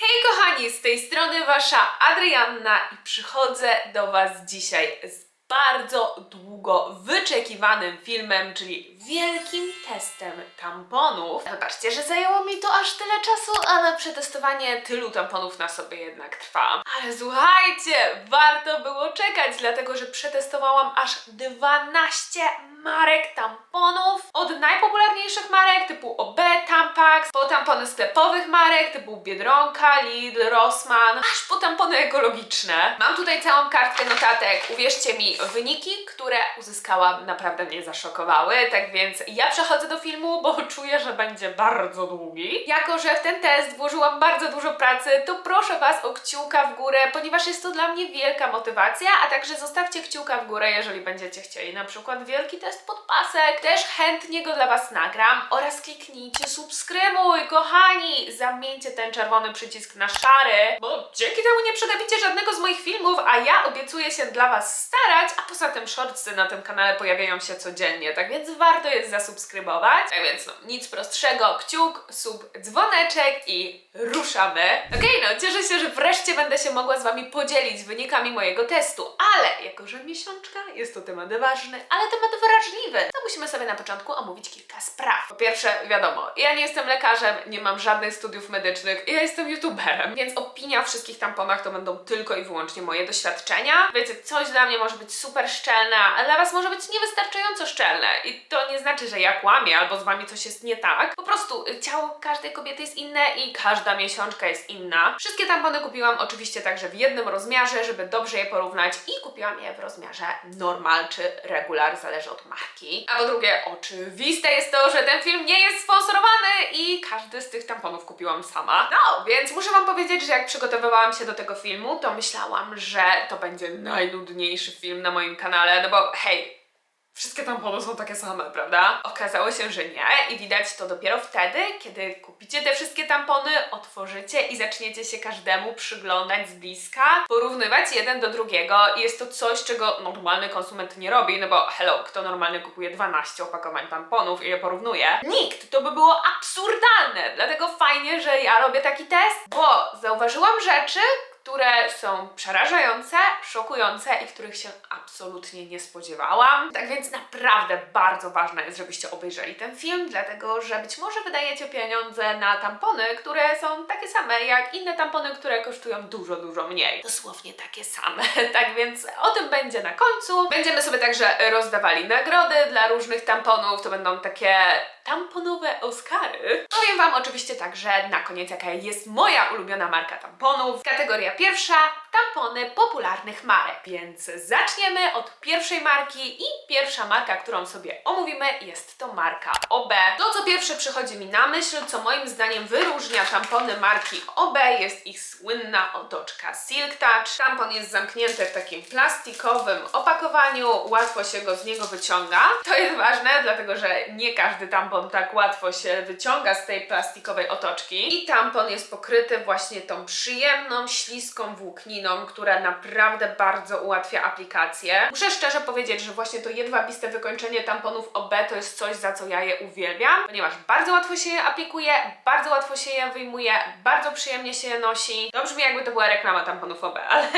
Hej kochani, z tej strony wasza Adrianna i przychodzę do was dzisiaj z bardzo długo wyczekiwanym filmem, czyli wielkim testem tamponów. Wybaczcie, że zajęło mi to aż tyle czasu, ale przetestowanie tylu tamponów na sobie jednak trwa. Ale słuchajcie, warto było czekać, dlatego że przetestowałam aż 12 marek tamponów. Od najpopularniejszych marek typu OB, Tampax, po tampony sklepowych marek typu Biedronka, Lidl, Rossmann, aż po tampony ekologiczne. Mam tutaj całą kartkę notatek. Uwierzcie mi, wyniki, które uzyskałam naprawdę mnie zaszokowały, tak więc ja przechodzę do filmu, bo czuję, że będzie bardzo długi. Jako, że w ten test włożyłam bardzo dużo pracy, to proszę Was o kciuka w górę, ponieważ jest to dla mnie wielka motywacja, a także zostawcie kciuka w górę, jeżeli będziecie chcieli na przykład wielki test podpasek. Też chętnie go dla Was nagram oraz kliknijcie subskrybuj, kochani! Zamieńcie ten czerwony przycisk na szary, bo dzięki temu nie przegapicie żadnego z moich filmów, a ja obiecuję się dla Was starać, a poza tym shortsy na tym kanale pojawiają się codziennie, tak więc warto jest zasubskrybować. Tak więc no, nic prostszego, kciuk, sub, dzwoneczek i ruszamy. Okej, no cieszę się, że wreszcie będę się mogła z Wami podzielić wynikami mojego testu, ale jako, że miesiączka jest to temat ważny, ale temat wrażliwy, to musimy sobie na początku omówić kilka spraw. Po pierwsze, wiadomo, ja nie jestem lekarzem, nie mam żadnych studiów medycznych, ja jestem youtuberem, więc opinia o wszystkich tamponach to będą tylko i wyłącznie moje doświadczenia. Wiecie, coś dla mnie może być super szczelne, a dla Was może być niewystarczająco szczelne. I to nie znaczy, że ja kłamię albo z Wami coś jest nie tak. Po prostu y, ciało każdej kobiety jest inne i każda miesiączka jest inna. Wszystkie tampony kupiłam oczywiście także w jednym rozmiarze, żeby dobrze je porównać i kupiłam je w rozmiarze normal czy regular, zależy od marki. A po drugie, oczywiste jest to, że ten film nie jest sponsorowany i każdy z tych tamponów kupiłam sama. No, więc muszę Wam powiedzieć, że jak przygotowywałam się do tego filmu, to myślałam, że to będzie najnudniejszy film na moim kanale, no bo hej, Wszystkie tampony są takie same, prawda? Okazało się, że nie i widać to dopiero wtedy, kiedy kupicie te wszystkie tampony, otworzycie i zaczniecie się każdemu przyglądać z bliska, porównywać jeden do drugiego i jest to coś, czego normalny konsument nie robi, no bo hello, kto normalnie kupuje 12 opakowań tamponów i je porównuje? Nikt! To by było absurdalne! Dlatego fajnie, że ja robię taki test, bo zauważyłam rzeczy, które są przerażające, szokujące i których się absolutnie nie spodziewałam. Tak więc naprawdę bardzo ważne jest, żebyście obejrzeli ten film, dlatego że być może wydajecie pieniądze na tampony, które są takie same jak inne tampony, które kosztują dużo, dużo mniej. Dosłownie takie same. Tak więc o tym będzie na końcu. Będziemy sobie także rozdawali nagrody dla różnych tamponów. To będą takie tamponowe Oscary. Powiem Wam oczywiście także na koniec, jaka jest moja ulubiona marka tamponów. Kategoria pierwsza, tampony popularnych marek. Więc zaczniemy od pierwszej marki i pierwsza marka, którą sobie omówimy jest to marka OB. To, co pierwsze przychodzi mi na myśl, co moim zdaniem wyróżnia tampony marki OB jest ich słynna otoczka Silk Touch. Tampon jest zamknięty w takim plastikowym opakowaniu, łatwo się go z niego wyciąga. To jest ważne, dlatego że nie każdy tampon tak łatwo się wyciąga z tej plastikowej otoczki. I tampon jest pokryty właśnie tą przyjemną, śliską włókniną, która naprawdę bardzo ułatwia aplikację. Muszę szczerze powiedzieć, że właśnie to jedwabiste wykończenie tamponów OB to jest coś, za co ja je uwielbiam, ponieważ bardzo łatwo się je aplikuje, bardzo łatwo się je wyjmuje, bardzo przyjemnie się je nosi. To brzmi jakby to była reklama tamponów OB, ale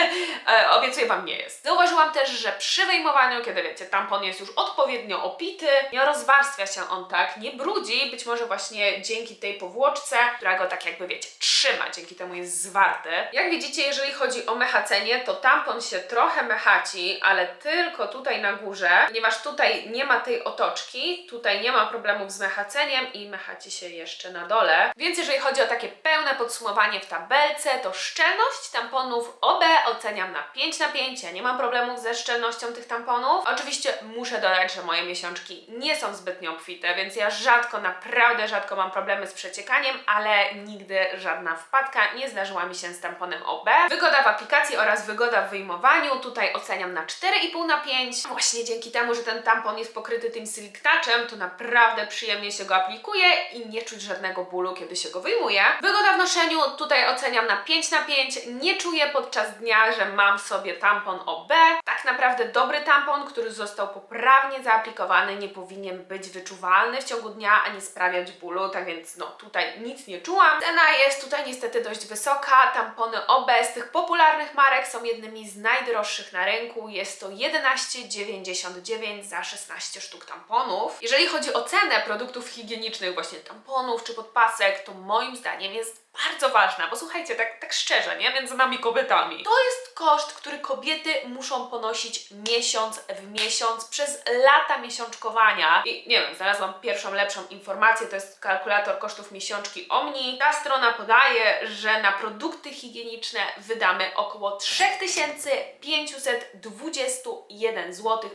e, obiecuję Wam nie jest. Zauważyłam też, że przy wyjmowaniu, kiedy wiecie, tampon jest już odpowiednio opity, nie rozwarstwia się on tak, nie brudzi, być może właśnie dzięki tej powłoczce, która go tak jakby wiecie, trzyma, dzięki temu jest zwarty. Jak widzicie, jeżeli chodzi o mechacenie, to tampon się trochę mechaci, ale tylko tutaj na górze, ponieważ tutaj nie ma tej otoczki, tutaj nie ma problemów z mechaceniem i mechaci się jeszcze na dole. Więc jeżeli chodzi o takie pełne podsumowanie w tabelce, to szczelność tamponów OB oceniam na 5 na 5. Ja nie mam problemów ze szczelnością tych tamponów. Oczywiście muszę dodać, że moje miesiączki nie są zbytnio obfite, więc ja rzadko, naprawdę rzadko mam problemy z przeciekaniem, ale nigdy żadna wpadka nie zdarzyła mi się z tamponem OB. Wygoda aplikacji oraz wygoda w wyjmowaniu. Tutaj oceniam na 4,5 na 5. Właśnie dzięki temu, że ten tampon jest pokryty tym silk touchem, to naprawdę przyjemnie się go aplikuje i nie czuć żadnego bólu, kiedy się go wyjmuje. Wygoda w noszeniu tutaj oceniam na 5 na 5. Nie czuję podczas dnia, że mam sobie tampon OB. Tak naprawdę dobry tampon, który został poprawnie zaaplikowany, nie powinien być wyczuwalny w ciągu dnia ani sprawiać bólu, tak więc no tutaj nic nie czułam. Cena jest tutaj niestety dość wysoka. Tampony OB z tych popularnych marek są jednymi z najdroższych na rynku. Jest to 11,99 za 16 sztuk tamponów. Jeżeli chodzi o cenę produktów higienicznych, właśnie tamponów czy podpasek, to moim zdaniem jest bardzo ważna, bo słuchajcie, tak, tak szczerze, nie? Między nami kobietami. To jest koszt, który kobiety muszą ponosić miesiąc w miesiąc przez lata miesiączkowania. I nie wiem, znalazłam pierwszą lepszą informację, to jest kalkulator kosztów miesiączki Omni. Ta strona podaje, że na produkty higieniczne wydamy około 3521 zł,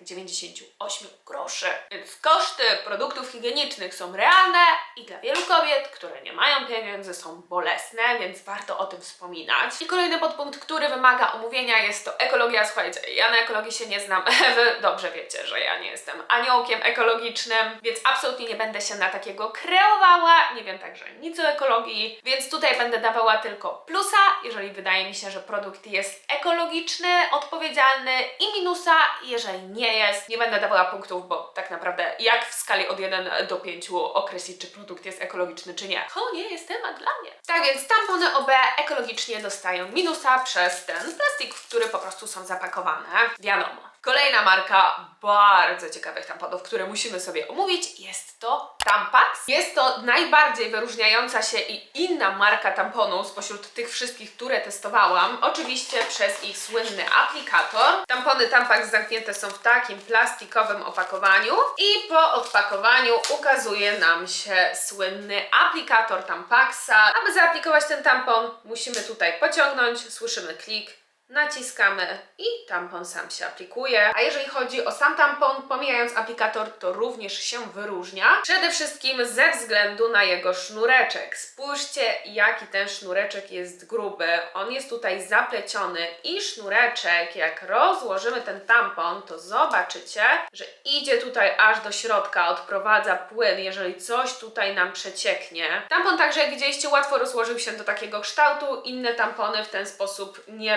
98 groszy. Więc koszty produktów higienicznych są realne i dla wielu kobiet, które nie mają pieniędzy, są bolesne, więc warto o tym wspominać. I kolejny podpunkt, który wymaga omówienia, jest to ekologia. Słuchajcie, ja na ekologii się nie znam. Wy dobrze wiecie, że ja nie jestem aniołkiem ekologicznym, więc absolutnie nie będę się na takiego kreowała. Nie wiem także nic o ekologii, więc tutaj będę dawała tylko plusa, jeżeli wydaje mi się, że produkt jest ekologiczny, odpowiedzialny i minusa, jeżeli nie jest. Nie będę dawała punktów, bo tak naprawdę jak w skali od 1 do 5 określić, czy produkt jest ekologiczny, czy nie. To nie jest temat dla mnie. Tak więc tampony OB ekologicznie dostają minusa przez ten plastik, w który po prostu są zapakowane. Wiadomo. Kolejna marka bardzo ciekawych tamponów, które musimy sobie omówić, jest to Tampax. Jest to najbardziej wyróżniająca się i inna marka tamponu spośród tych wszystkich, które testowałam. Oczywiście przez ich słynny aplikator. Tampony Tampax zamknięte są w takim plastikowym opakowaniu i po odpakowaniu ukazuje nam się słynny aplikator Tampaxa. Aby zaaplikować ten tampon, musimy tutaj pociągnąć, słyszymy klik, naciskamy i tampon sam się aplikuje. A jeżeli chodzi o sam tampon, pomijając aplikator, to również się wyróżnia. Przede wszystkim ze względu na jego sznureczek. Spójrzcie, jaki ten sznureczek jest gruby. On jest tutaj zapleciony i sznureczek, jak rozłożymy ten tampon, to zobaczycie, że idzie tutaj aż do środka, odprowadza płyn, jeżeli coś tutaj nam przecieknie. Tampon także, jak widzieliście, łatwo rozłożył się do takiego kształtu. Inne tampony w ten sposób nie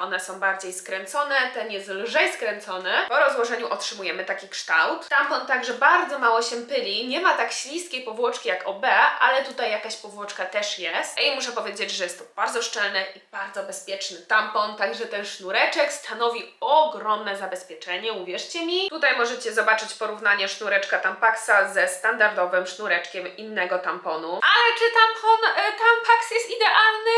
One są bardziej skręcone, ten jest lżej skręcony. Po rozłożeniu otrzymujemy taki kształt. Tampon także bardzo mało się pyli, nie ma tak śliskiej powłoczki jak OB, ale tutaj jakaś powłoczka też jest. I muszę powiedzieć, że jest to bardzo szczelny i bardzo bezpieczny tampon, także ten sznureczek stanowi ogromne zabezpieczenie, uwierzcie mi. Tutaj możecie zobaczyć porównanie sznureczka Tampaxa ze standardowym sznureczkiem innego tamponu. Ale czy tampon e, Tampax jest idealny?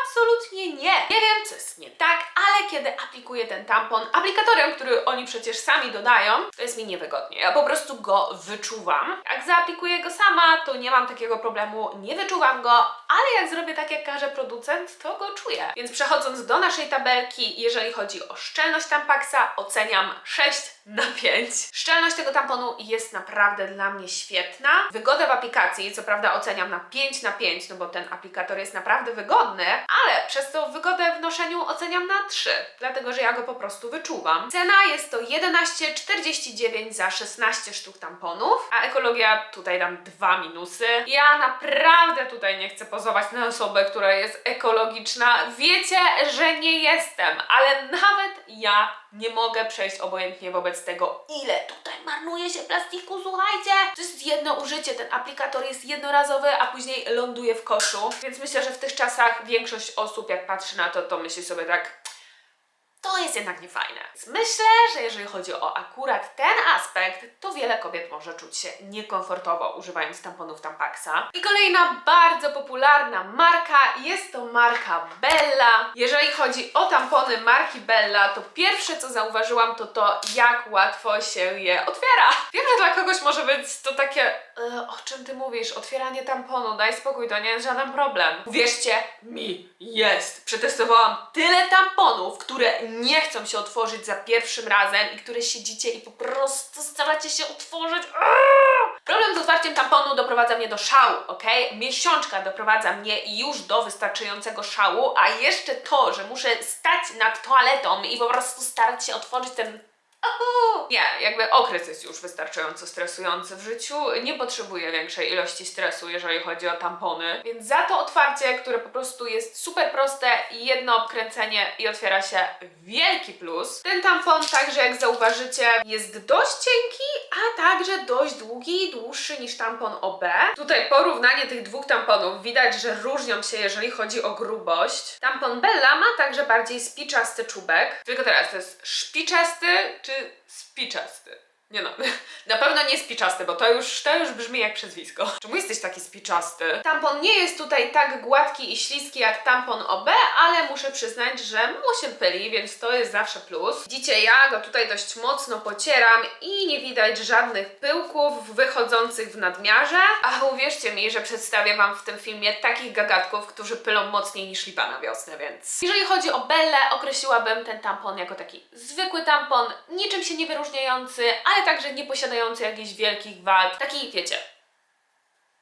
Absolutnie nie. Nie wiem, co jest nie tak, ale kiedy aplikuję ten tampon aplikatorem, który oni przecież sami dodają, to jest mi niewygodnie. Ja po prostu go wyczuwam. Jak zaaplikuję go sama, to nie mam takiego problemu, nie wyczuwam go, ale jak zrobię tak, jak każe producent, to go czuję. Więc przechodząc do naszej tabelki, jeżeli chodzi o szczelność Tampaxa, oceniam 6 na 5. Szczelność tego tamponu jest naprawdę dla mnie świetna. Wygodę w aplikacji, co prawda oceniam na 5 na 5, no bo ten aplikator jest naprawdę wygodny, ale przez to wygodę w noszeniu oceniam na 3, dlatego że ja go po prostu wyczuwam. Cena jest to 11,49 za 16 sztuk tamponów, a ekologia tutaj dam dwa minusy. Ja naprawdę tutaj nie chcę pozować na osobę, która jest ekologiczna. Wiecie, że nie jestem, ale nawet ja nie mogę przejść obojętnie wobec tego, ile tutaj marnuje się plastiku, słuchajcie. To jest jedno użycie, ten aplikator jest jednorazowy, a później ląduje w koszu, więc myślę, że w tych czasach większość osób, jak patrzy na to, to myśli sobie tak, to jest jednak niefajne. Więc myślę, że jeżeli chodzi o akurat ten aspekt, to wiele kobiet może czuć się niekomfortowo używając tamponów Tampaxa. I kolejna bardzo popularna marka jest to marka Bella. Jeżeli chodzi o tampony marki Bella, to pierwsze co zauważyłam to to, jak łatwo się je otwiera. Wiem, że dla kogoś może być to takie, o czym ty mówisz, otwieranie tamponu, daj spokój, to nie jest żaden problem. Uwierzcie mi, jest. Przetestowałam tyle tamponów, które nie chcą się otworzyć za pierwszym razem i które siedzicie i po prostu staracie się otworzyć. Aaaa! Problem z otwarciem tamponu doprowadza mnie do szału, ok? Miesiączka doprowadza mnie już do wystarczającego szału, a jeszcze to, że muszę stać nad toaletą i po prostu starać się otworzyć ten. Nie, jakby okres jest już wystarczająco stresujący w życiu. Nie potrzebuję większej ilości stresu, jeżeli chodzi o tampony. Więc za to otwarcie, które po prostu jest super proste, jedno obkręcenie i otwiera się wielki plus. Ten tampon także, jak zauważycie, jest dość cienki, a także dość długi dłuższy niż tampon OB. Tutaj porównanie tych dwóch tamponów widać, że różnią się, jeżeli chodzi o grubość. Tampon Bella ma także bardziej spiczasty czubek. Tylko teraz to jest szpiczasty czy spiczasty? Nie no, na pewno nie spiczasty, bo to już, to już brzmi jak przezwisko. Czemu jesteś taki spiczasty? Tampon nie jest tutaj tak gładki i śliski jak tampon OB, ale muszę przyznać, że mało się pyli, więc to jest zawsze plus. Widzicie, ja go tutaj dość mocno pocieram i nie widać żadnych pyłków wychodzących w nadmiarze. A uwierzcie mi, że przedstawię Wam w tym filmie takich gagatków, którzy pylą mocniej niż lipa na wiosnę, więc... Jeżeli chodzi o Bellę, określiłabym ten tampon jako taki zwykły tampon, niczym się nie wyróżniający, ale także nie posiadający jakichś wielkich wad. Taki, wiecie,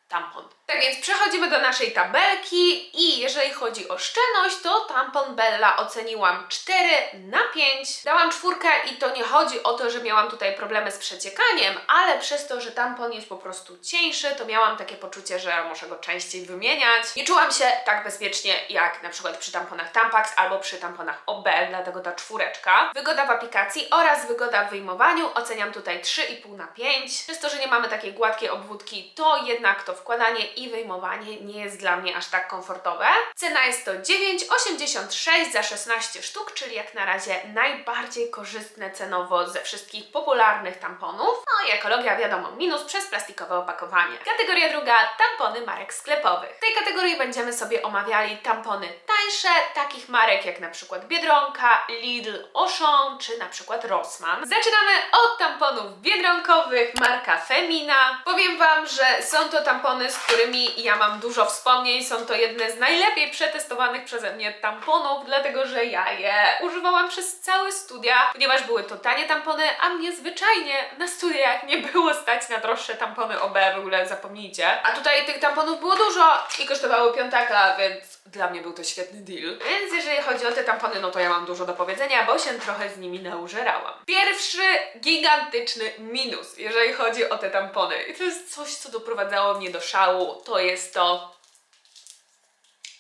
tampon. Tak więc przechodzimy do naszej tabelki i jeżeli chodzi o szczelność, to tampon Bella oceniłam 4 na 5. Dałam czwórkę i to nie chodzi o to, że miałam tutaj problemy z przeciekaniem, ale przez to, że tampon jest po prostu cieńszy, to miałam takie poczucie, że muszę go częściej wymieniać. Nie czułam się tak bezpiecznie jak na przykład przy tamponach Tampax albo przy tamponach OB, dlatego ta czwóreczka. Wygoda w aplikacji oraz wygoda w wyjmowaniu oceniam tutaj 3,5 na 5. Przez to, że nie mamy takiej gładkiej obwódki, to jednak to wkładanie i wyjmowanie nie jest dla mnie aż tak komfortowe. Cena jest to 9,86 za 16 sztuk, czyli jak na razie najbardziej korzystne cenowo ze wszystkich popularnych tamponów. No i ekologia wiadomo, minus przez plastikowe opakowanie. Kategoria druga, tampony marek sklepowych. W tej kategorii będziemy sobie omawiali tampony tańsze, takich marek jak na przykład Biedronka, Lidl, Auchan czy na przykład Rossmann. Zaczynamy od tamponów biedronkowych, marka Femina. Powiem Wam, że są to tampony, z którymi ja mam dużo wspomnień. Są to jedne z najlepiej przetestowanych przeze mnie tamponów, dlatego że ja je używałam przez całe studia, ponieważ były to tanie tampony, a mnie zwyczajnie na studiach nie było stać na droższe tampony OB, w ogóle zapomnijcie. A tutaj tych tamponów było dużo i kosztowały piątaka, więc dla mnie był to świetny deal. Więc jeżeli chodzi o te tampony, no to ja mam dużo do powiedzenia, bo się trochę z nimi naużerałam. Pierwszy gigantyczny minus, jeżeli chodzi o te tampony. I to jest coś, co doprowadzało mnie do szału. To jest to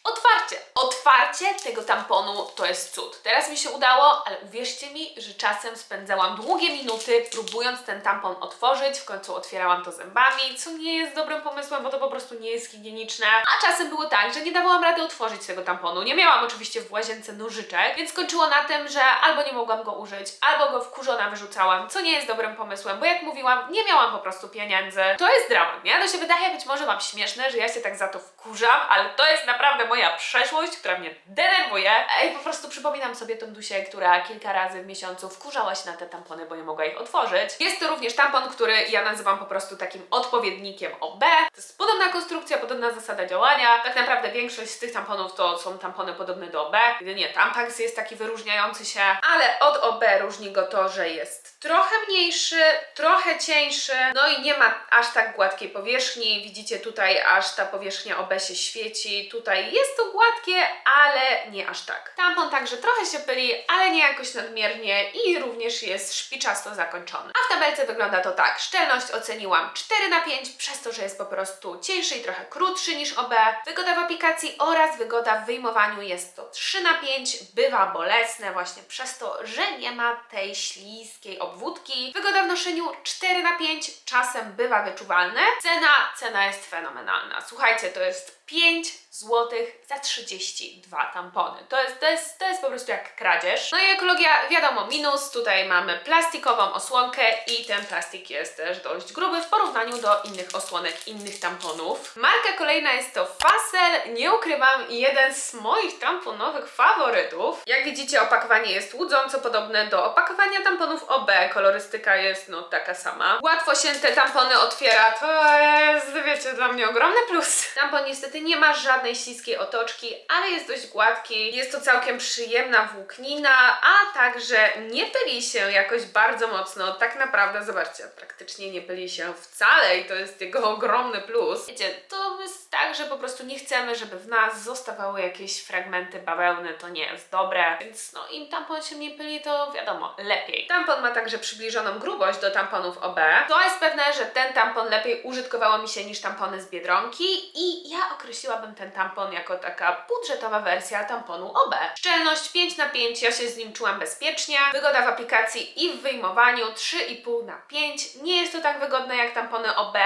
Otwarcie. Otwarcie tego tamponu to jest cud. Teraz mi się udało, ale uwierzcie mi, że czasem spędzałam długie minuty próbując ten tampon otworzyć. W końcu otwierałam to zębami, co nie jest dobrym pomysłem, bo to po prostu nie jest higieniczne. A czasem było tak, że nie dawałam rady otworzyć tego tamponu. Nie miałam oczywiście w łazience nożyczek, więc skończyło na tym, że albo nie mogłam go użyć, albo go wkurzona wyrzucałam, co nie jest dobrym pomysłem, bo jak mówiłam, nie miałam po prostu pieniędzy. To jest dramat, nie? To się wydaje być może Wam śmieszne, że ja się tak za to wkurzam, ale to jest naprawdę moja przeszłość, która mnie denerwuje. I po prostu przypominam sobie tą Dusię, która kilka razy w miesiącu wkurzała się na te tampony, bo nie mogła ich otworzyć. Jest to również tampon, który ja nazywam po prostu takim odpowiednikiem OB. To jest podobna konstrukcja, podobna zasada działania. Tak naprawdę większość z tych tamponów to są tampony podobne do OB. Jedynie Tampax jest taki wyróżniający się, ale od OB różni go to, że jest trochę mniejszy, trochę cieńszy, no i nie ma aż tak gładkiej powierzchni. Widzicie tutaj aż ta powierzchnia OB się świeci. Tutaj jest to gładkie, ale nie aż tak. Tampon także trochę się pyli, ale nie jakoś nadmiernie i również jest szpiczasto zakończony. A w tabelce wygląda to tak. Szczelność oceniłam 4 na 5, przez to, że jest po prostu cieńszy i trochę krótszy niż OB. Wygoda w aplikacji oraz wygoda w wyjmowaniu jest to 3 na 5. Bywa bolesne właśnie przez to, że nie ma tej śliskiej obwódki. Wygoda w noszeniu 4 na 5, czasem bywa wyczuwalne. Cena, cena jest fenomenalna. Słuchajcie, to jest 5 zł za 32 tampony. To jest, to, jest, to jest po prostu jak kradzież. No i ekologia, wiadomo, minus. Tutaj mamy plastikową osłonkę i ten plastik jest też dość gruby w porównaniu do innych osłonek, innych tamponów. Marka kolejna jest to Facel. Nie ukrywam, jeden z moich tamponowych faworytów. Jak widzicie, opakowanie jest łudząco podobne do opakowania tamponów OB. Kolorystyka jest no taka sama. Łatwo się te tampony otwiera. To jest, wiecie, dla mnie ogromny plus. Tampon niestety Niestety nie ma żadnej śliskiej otoczki, ale jest dość gładki. Jest to całkiem przyjemna włóknina, a także nie pyli się jakoś bardzo mocno. Tak naprawdę, zobaczcie, praktycznie nie pyli się wcale i to jest jego ogromny plus. Wiecie, to jest tak, że po prostu nie chcemy, żeby w nas zostawały jakieś fragmenty bawełny, to nie jest dobre, więc no im tampon się nie pyli, to wiadomo, lepiej. Tampon ma także przybliżoną grubość do tamponów OB. To jest pewne, że ten tampon lepiej użytkowało mi się niż tampony z Biedronki i ja określiłabym ten tampon jako taka budżetowa wersja tamponu OB. Szczelność 5 na 5, ja się z nim czułam bezpiecznie. Wygoda w aplikacji i w wyjmowaniu 3,5 na 5. Nie jest to tak wygodne jak tampony OB,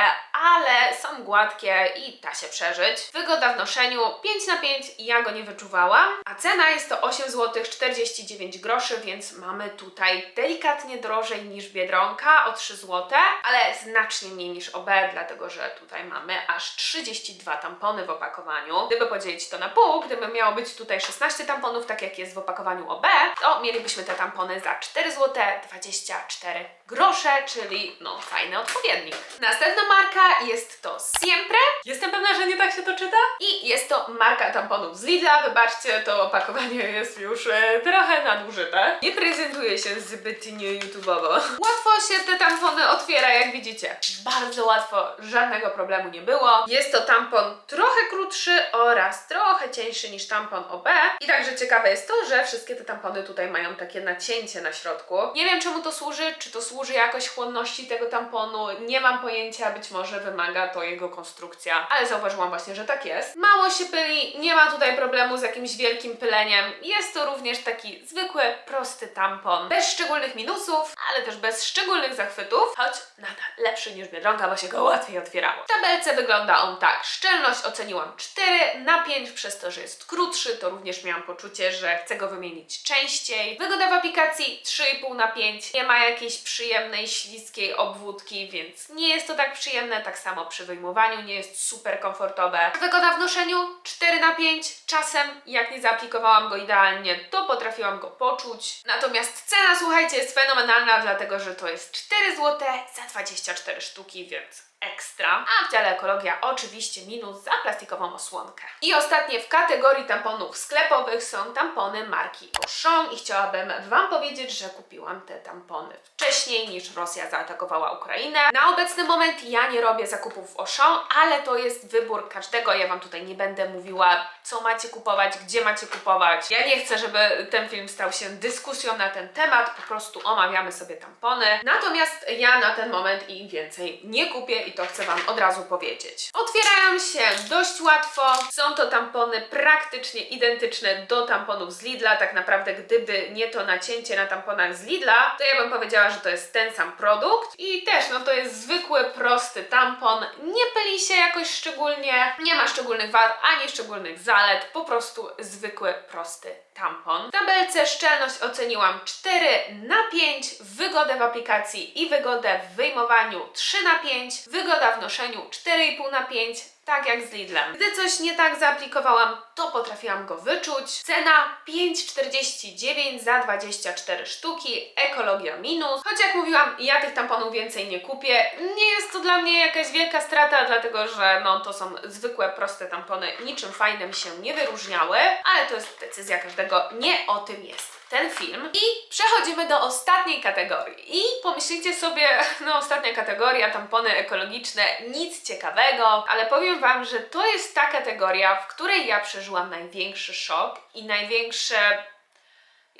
gładkie i da się przeżyć. Wygoda w noszeniu 5 na 5 i ja go nie wyczuwałam. A cena jest to 8 zł 49 groszy, więc mamy tutaj delikatnie drożej niż Biedronka o 3 zł, ale znacznie mniej niż OB, dlatego że tutaj mamy aż 32 tampony w opakowaniu. Gdyby podzielić to na pół, gdyby miało być tutaj 16 tamponów, tak jak jest w opakowaniu OB, to mielibyśmy te tampony za 4 zł 24 grosze, czyli no fajny odpowiednik. Następna marka jest to Siempre. Jestem pewna, że nie tak się to czyta. I jest to marka tamponów z Lidla. Wybaczcie, to opakowanie jest już e, trochę nadużyte. Nie prezentuje się zbytnio YouTube'owo. Łatwo się te tampony otwiera, jak widzicie. Bardzo łatwo, żadnego problemu nie było. Jest to tampon trochę krótszy oraz trochę cieńszy niż tampon OB. I także ciekawe jest to, że wszystkie te tampony tutaj mają takie nacięcie na środku. Nie wiem czemu to służy, czy to służy jakoś chłonności tego tamponu, nie mam pojęcia, być może wymaga to jego konstrukcja, ale zauważyłam właśnie, że tak jest. Mało się pyli, nie ma tutaj problemu z jakimś wielkim pyleniem. Jest to również taki zwykły, prosty tampon, bez szczególnych minusów, ale też bez szczególnych zachwytów, choć nadal lepszy niż Biedronka, bo się go łatwiej otwierało. W tabelce wygląda on tak. Szczelność oceniłam 4 na 5, przez to, że jest krótszy, to również miałam poczucie, że chcę go wymienić częściej. Wygoda w aplikacji 3,5 na 5. Nie ma jakiejś przyjemnej, śliskiej obwódki, więc nie jest to tak przyjemne. Tak samo przy wyjmowaniu nie jest super komfortowe. Wygoda w noszeniu 4 na 5. Czasem, jak nie zaaplikowałam go idealnie, to potrafiłam go poczuć. Natomiast cena, słuchajcie, jest fenomenalna, dlatego że to jest 4 zł za 24 sztuki, więc ekstra. A w dziale ekologia oczywiście minus za plastikową osłonkę. I ostatnie w kategorii tamponów sklepowych są tampony marki Auchan i chciałabym Wam powiedzieć, że kupiłam te tampony wcześniej niż Rosja zaatakowała Ukrainę. Na obecny moment ja nie robię zakupów w Auchan, ale to jest wybór każdego. Ja Wam tutaj nie będę mówiła, co macie kupować, gdzie macie kupować. Ja nie chcę, żeby ten film stał się dyskusją na ten temat, po prostu omawiamy sobie tampony. Natomiast ja na ten moment i więcej nie kupię i to chcę Wam od razu powiedzieć. Otwierają się dość łatwo. Są to tampony praktycznie identyczne do tamponów z Lidla. Tak naprawdę, gdyby nie to nacięcie na tamponach z Lidla, to ja bym powiedziała, że to jest ten sam produkt. I też, no to jest zwykły, prosty tampon. Nie pyli się jakoś szczególnie, nie ma szczególnych wad ani szczególnych zalet. Po prostu zwykły, prosty tampon. W tabelce szczelność oceniłam 4 na 5, wygodę w aplikacji i wygodę w wyjmowaniu 3 na 5, wygoda w noszeniu 4,5 na 5, tak jak z Lidlem. Gdy coś nie tak zaaplikowałam, to potrafiłam go wyczuć. Cena 5,49 za 24 sztuki, ekologia minus. Choć jak mówiłam, ja tych tamponów więcej nie kupię. Nie jest to dla mnie jakaś wielka strata, dlatego że no to są zwykłe, proste tampony, niczym fajnym się nie wyróżniały, ale to jest decyzja każdego, nie o tym jest ten film. I przechodzimy do ostatniej kategorii. I pomyślcie sobie, no ostatnia kategoria, tampony ekologiczne, nic ciekawego, ale powiem Wam, że to jest ta kategoria, w której ja przeżyłam największy szok i największe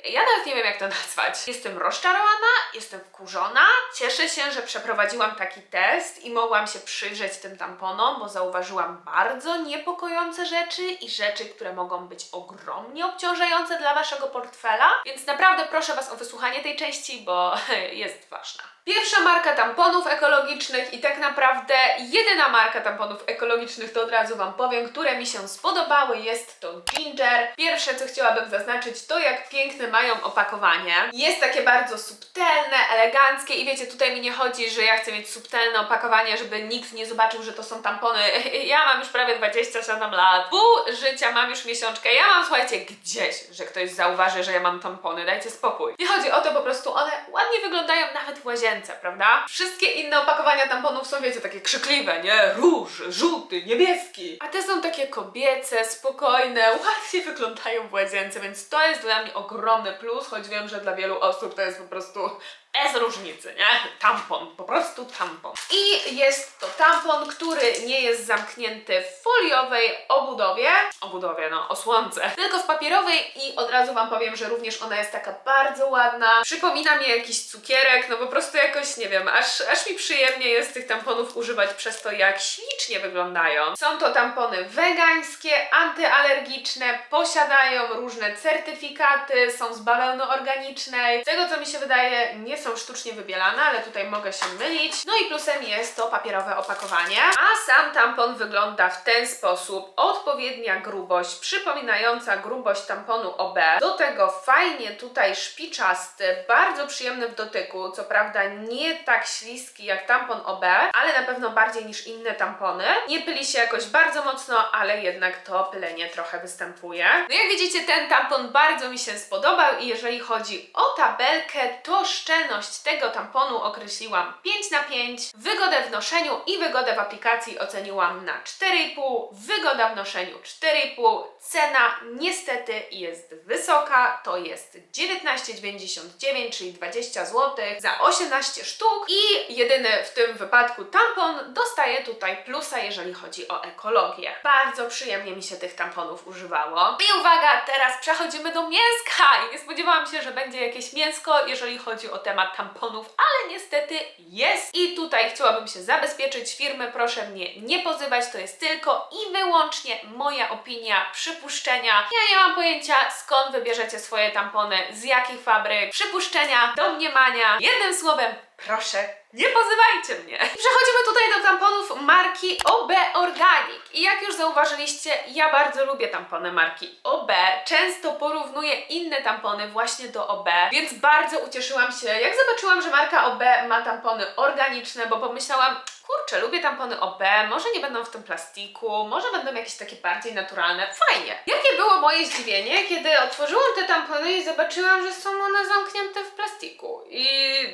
ja nawet nie wiem, jak to nazwać. Jestem rozczarowana, jestem wkurzona. Cieszę się, że przeprowadziłam taki test i mogłam się przyjrzeć tym tamponom, bo zauważyłam bardzo niepokojące rzeczy i rzeczy, które mogą być ogromnie obciążające dla waszego portfela. Więc naprawdę proszę Was o wysłuchanie tej części, bo jest ważna. Pierwsza marka tamponów ekologicznych i tak naprawdę jedyna marka tamponów ekologicznych, to od razu Wam powiem, które mi się spodobały, jest to Ginger. Pierwsze, co chciałabym zaznaczyć, to jak piękne mają opakowanie. Jest takie bardzo subtelne, eleganckie i wiecie, tutaj mi nie chodzi, że ja chcę mieć subtelne opakowanie, żeby nikt nie zobaczył, że to są tampony. Ja mam już prawie 27 lat, pół życia mam już miesiączkę. Ja mam, słuchajcie, gdzieś, że ktoś zauważy, że ja mam tampony, dajcie spokój. Nie chodzi o to, po prostu one ładnie wyglądają nawet w łazience prawda? Wszystkie inne opakowania tamponów są, wiecie, takie krzykliwe, nie? Róż, żółty, niebieski. A te są takie kobiece, spokojne, ładnie wyglądają w łazience, więc to jest dla mnie ogromny plus, choć wiem, że dla wielu osób to jest po prostu bez różnicy, nie? Tampon, po prostu tampon. I jest to tampon, który nie jest zamknięty w foliowej obudowie, obudowie, no, osłonce, tylko w papierowej i od razu Wam powiem, że również ona jest taka bardzo ładna. Przypomina mi jakiś cukierek, no po prostu jakoś, nie wiem, aż, aż mi przyjemnie jest tych tamponów używać przez to, jak ślicznie wyglądają. Są to tampony wegańskie, antyalergiczne, posiadają różne certyfikaty, są z bawełny organicznej. Z tego, co mi się wydaje, nie są sztucznie wybielane, ale tutaj mogę się mylić. No i plusem jest to papierowe opakowanie, a sam tampon wygląda w ten sposób. Odpowiednia grubość, przypominająca grubość tamponu OB. Do tego fajnie tutaj szpiczasty, bardzo przyjemny w dotyku. Co prawda nie tak śliski jak tampon OB, ale na pewno bardziej niż inne tampony. Nie pyli się jakoś bardzo mocno, ale jednak to pylenie trochę występuje. No jak widzicie, ten tampon bardzo mi się spodobał i jeżeli chodzi o tabelkę, to szczelność tego tamponu określiłam 5 na 5, wygodę w noszeniu i wygodę w aplikacji oceniłam na 4,5, wygoda w noszeniu 4,5, cena niestety jest wysoka, to jest 19,99, czyli 20 zł za 18 sztuk i jedyny w tym wypadku tampon dostaje tutaj plusa, jeżeli chodzi o ekologię. Bardzo przyjemnie mi się tych tamponów używało. I uwaga, teraz przechodzimy do mięska i nie spodziewałam się, że będzie jakieś mięsko, jeżeli chodzi o temat tamponów, ale niestety jest. I tutaj chciałabym się zabezpieczyć firmy, proszę mnie nie pozywać, to jest tylko i wyłącznie moja opinia, przypuszczenia. Ja nie mam pojęcia skąd wybierzecie swoje tampony, z jakich fabryk, przypuszczenia, domniemania. Jednym słowem, proszę, nie pozywajcie mnie. Przechodzimy tutaj do tamponów marki OB Organic. I jak już zauważyliście, ja bardzo lubię tampony marki OB. Często porównuję inne tampony właśnie do OB, więc bardzo ucieszyłam się, jak zobaczyłam, że marka OB ma tampony organiczne, bo pomyślałam, kurczę, lubię tampony OB, może nie będą w tym plastiku, może będą jakieś takie bardziej naturalne. Fajnie. Jakie było moje zdziwienie, kiedy otworzyłam te tampony i zobaczyłam, że są one zamknięte w plastiku. I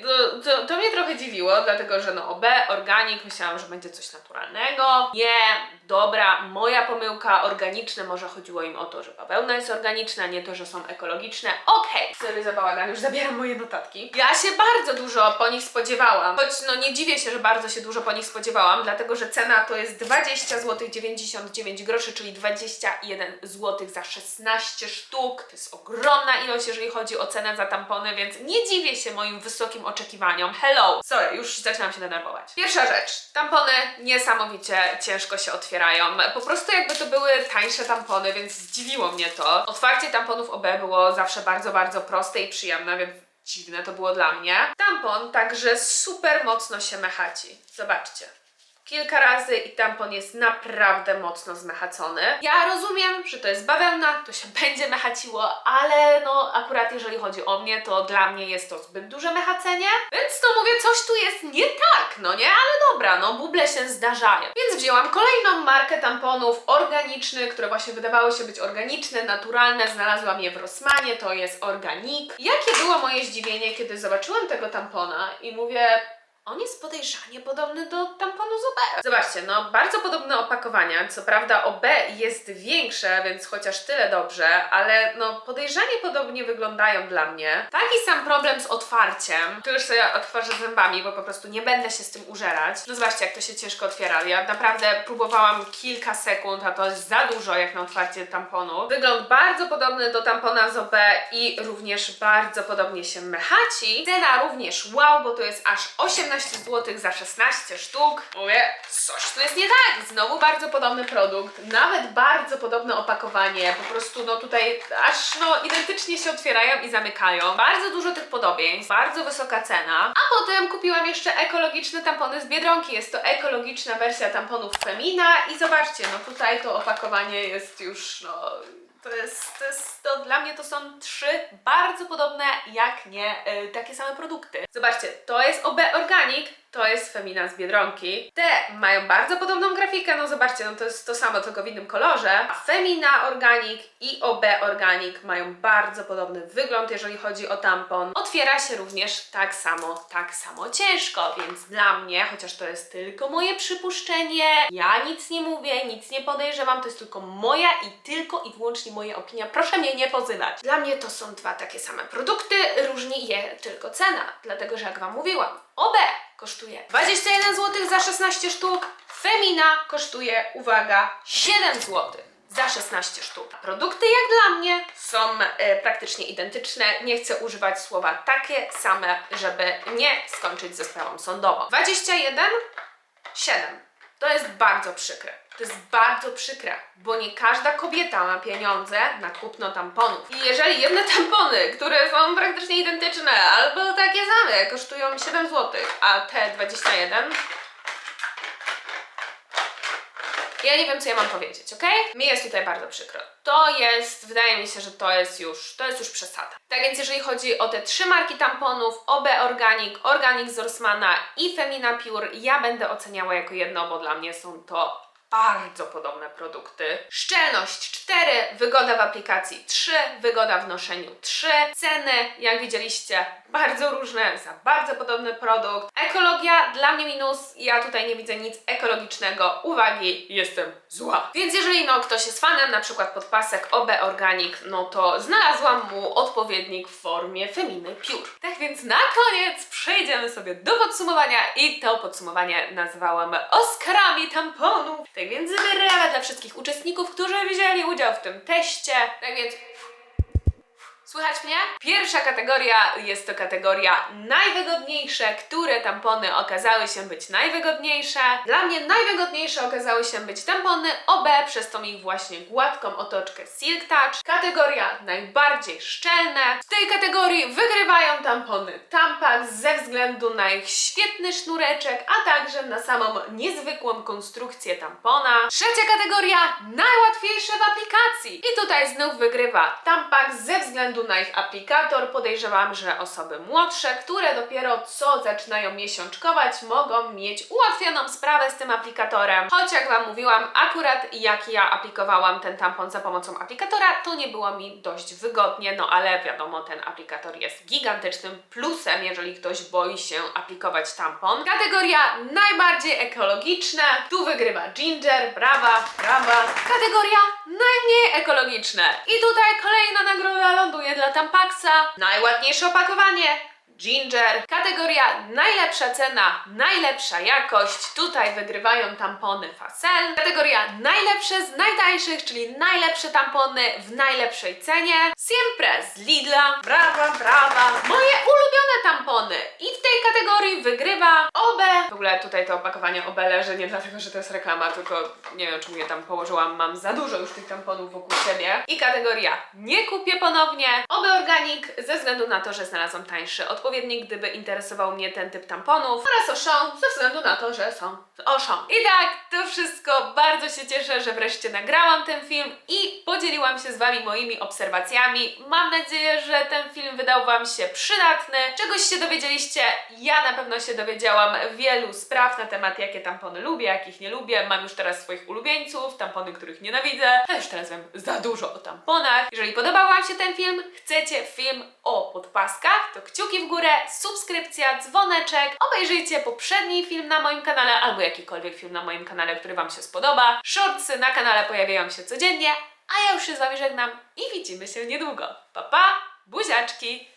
to, to, to mnie trochę dziwiło, dlatego że no OB, organik, myślałam, że będzie coś naturalnego. Nie, dobra, moja pomyłka, organiczne, może chodziło im o to, że bawełna jest organiczna, nie to, że są ekologiczne. Okej, sorry za bałagan, już zabieram moje notatki. Ja się bardzo dużo po nich spodziewałam, choć no nie dziwię się, że bardzo się dużo po nich spodziewałam, dlatego że cena to jest 20 zł 99 groszy, czyli 21 zł za 16 sztuk. To jest ogromna ilość, jeżeli chodzi o cenę za tampony, więc nie dziwię się moim wysokim oczekiwaniom. Hello! Sorry, już zaczynam się denerwować. Pierwsza rzecz. Tampony niesamowicie ciężko się Po prostu jakby to były tańsze tampony, więc zdziwiło mnie to. Otwarcie tamponów OB było zawsze bardzo, bardzo proste i przyjemne, więc dziwne to było dla mnie. Tampon także super mocno się mechaci. Zobaczcie. Kilka razy i tampon jest naprawdę mocno zmechacony. Ja rozumiem, że to jest bawełna, to się będzie mechaciło, ale no akurat jeżeli chodzi o mnie, to dla mnie jest to zbyt duże mechacenie. Więc to mówię, coś tu jest nie tak, no nie? Ale dobra, no buble się zdarzają. Więc wzięłam kolejną markę tamponów organicznych, które właśnie wydawały się być organiczne, naturalne. Znalazłam je w Rossmanie, to jest Organik. Jakie było moje zdziwienie, kiedy zobaczyłam tego tampona i mówię, on jest podejrzanie podobny do tamponu z OB. Zobaczcie, no bardzo podobne opakowania. Co prawda OB jest większe, więc chociaż tyle dobrze, ale no podejrzanie podobnie wyglądają dla mnie. Taki sam problem z otwarciem. Tu już sobie otworzę zębami, bo po prostu nie będę się z tym użerać. No zobaczcie, jak to się ciężko otwiera. Ja naprawdę próbowałam kilka sekund, a to jest za dużo jak na otwarcie tamponu. Wygląd bardzo podobny do tampona z OB i również bardzo podobnie się mechaci. Cena również wow, bo to jest aż 18 zł za 16 sztuk. Mówię, coś tu jest nie tak. Znowu bardzo podobny produkt, nawet bardzo podobne opakowanie. Po prostu no tutaj aż no identycznie się otwierają i zamykają. Bardzo dużo tych podobieństw, bardzo wysoka cena. A potem kupiłam jeszcze ekologiczne tampony z Biedronki. Jest to ekologiczna wersja tamponów Femina i zobaczcie, no tutaj to opakowanie jest już no to jest, to jest, to dla mnie to są trzy bardzo podobne, jak nie y, takie same produkty. Zobaczcie, to jest OB Organic, to jest Femina z Biedronki. Te mają bardzo podobną grafikę, no zobaczcie, no to jest to samo, tylko w innym kolorze. A Femina Organic i OB Organic mają bardzo podobny wygląd, jeżeli chodzi o tampon. Otwiera się również tak samo, tak samo ciężko, więc dla mnie, chociaż to jest tylko moje przypuszczenie, ja nic nie mówię, nic nie podejrzewam, to jest tylko moja i tylko i wyłącznie moja opinia. Proszę mnie nie pozywać. Dla mnie to są dwa takie same produkty, różni je tylko cena, dlatego że jak Wam mówiłam, OB kosztuje 21 zł za 16 sztuk, Femina kosztuje, uwaga, 7 zł za 16 sztuk. Produkty jak dla mnie są e, praktycznie identyczne. Nie chcę używać słowa takie same, żeby nie skończyć ze sprawą sądową. 21, 7. To jest bardzo przykre. To jest bardzo przykre, bo nie każda kobieta ma pieniądze na kupno tamponów. I jeżeli jedne tampony, które są praktycznie identyczne albo takie same, kosztują 7 zł, a te 21 ja nie wiem, co ja mam powiedzieć, ok? Mi jest tutaj bardzo przykro. To jest, wydaje mi się, że to jest już, to jest już przesada. Tak więc jeżeli chodzi o te trzy marki tamponów, OB Organic, Organic z Rossmana i Femina Pure, ja będę oceniała jako jedno, bo dla mnie są to bardzo podobne produkty. Szczelność 4, wygoda w aplikacji 3, wygoda w noszeniu 3, ceny, jak widzieliście, bardzo różne za bardzo podobny produkt. Ekologia dla mnie minus, ja tutaj nie widzę nic ekologicznego. Uwagi, jestem zła. Więc jeżeli no ktoś jest fanem, na przykład podpasek OB Organic, no to znalazłam mu odpowiednik w formie Feminy Pure. Tak więc na koniec przejdziemy sobie do podsumowania i to podsumowanie nazwałam Oscarami tamponów. Tak więc brawa dla wszystkich uczestników, którzy wzięli udział w tym teście. Tak więc Słychać mnie? Pierwsza kategoria jest to kategoria najwygodniejsze, które tampony okazały się być najwygodniejsze. Dla mnie najwygodniejsze okazały się być tampony OB przez tą ich właśnie gładką otoczkę Silk Touch. Kategoria najbardziej szczelne. W tej kategorii wygrywają tampony Tampax ze względu na ich świetny sznureczek, a także na samą niezwykłą konstrukcję tampona. Trzecia kategoria najłatwiejsze w aplikacji. I tutaj znów wygrywa Tampax ze względu na ich aplikator. Podejrzewam, że osoby młodsze, które dopiero co zaczynają miesiączkować, mogą mieć ułatwioną sprawę z tym aplikatorem. Choć jak Wam mówiłam, akurat jak ja aplikowałam ten tampon za pomocą aplikatora, to nie było mi dość wygodnie, no ale wiadomo, ten aplikator jest gigantycznym plusem, jeżeli ktoś boi się aplikować tampon. Kategoria najbardziej ekologiczna. Tu wygrywa Ginger, brawa, brawa. Kategoria najmniej ekologiczne. I tutaj kolejna nagroda ląduje dla Tampaxa. Najładniejsze opakowanie. Ginger. Kategoria najlepsza cena, najlepsza jakość. Tutaj wygrywają tampony Facel. Kategoria najlepsze z najtańszych, czyli najlepsze tampony w najlepszej cenie. Siempre z Lidla. Brawa, brawa. Moje ulubione tampony. I w tej kategorii wygrywa OB. W ogóle tutaj to opakowanie OB leży nie dlatego, że to jest reklama, tylko nie wiem, czemu je tam położyłam. Mam za dużo już tych tamponów wokół siebie. I kategoria nie kupię ponownie. OB Organic ze względu na to, że znalazłam tańszy odpowiednik, gdyby interesował mnie ten typ tamponów. Oraz Auchan ze względu na to, że są Auchan. I tak, to wszystko. Bardzo się cieszę, że wreszcie nagrałam ten film i podzieliłam się z Wami moimi obserwacjami. Mam nadzieję, że ten film wydał Wam się przydatny. Czegoś się dowiedzieliście. Ja na pewno się dowiedziałam wielu spraw na temat, jakie tampony lubię, jakich nie lubię. Mam już teraz swoich ulubieńców, tampony, których nienawidzę. A już teraz wiem za dużo o tamponach. Jeżeli podobał Wam się ten film, chcecie film o podpaskach, to kciuki w górę, subskrypcja, dzwoneczek. Obejrzyjcie poprzedni film na moim kanale albo jakikolwiek film na moim kanale, który Wam się spodoba. Shortsy na kanale pojawiają się codziennie, a ja już się z Wami żegnam i widzimy się niedługo. Pa, pa! Buziaczki!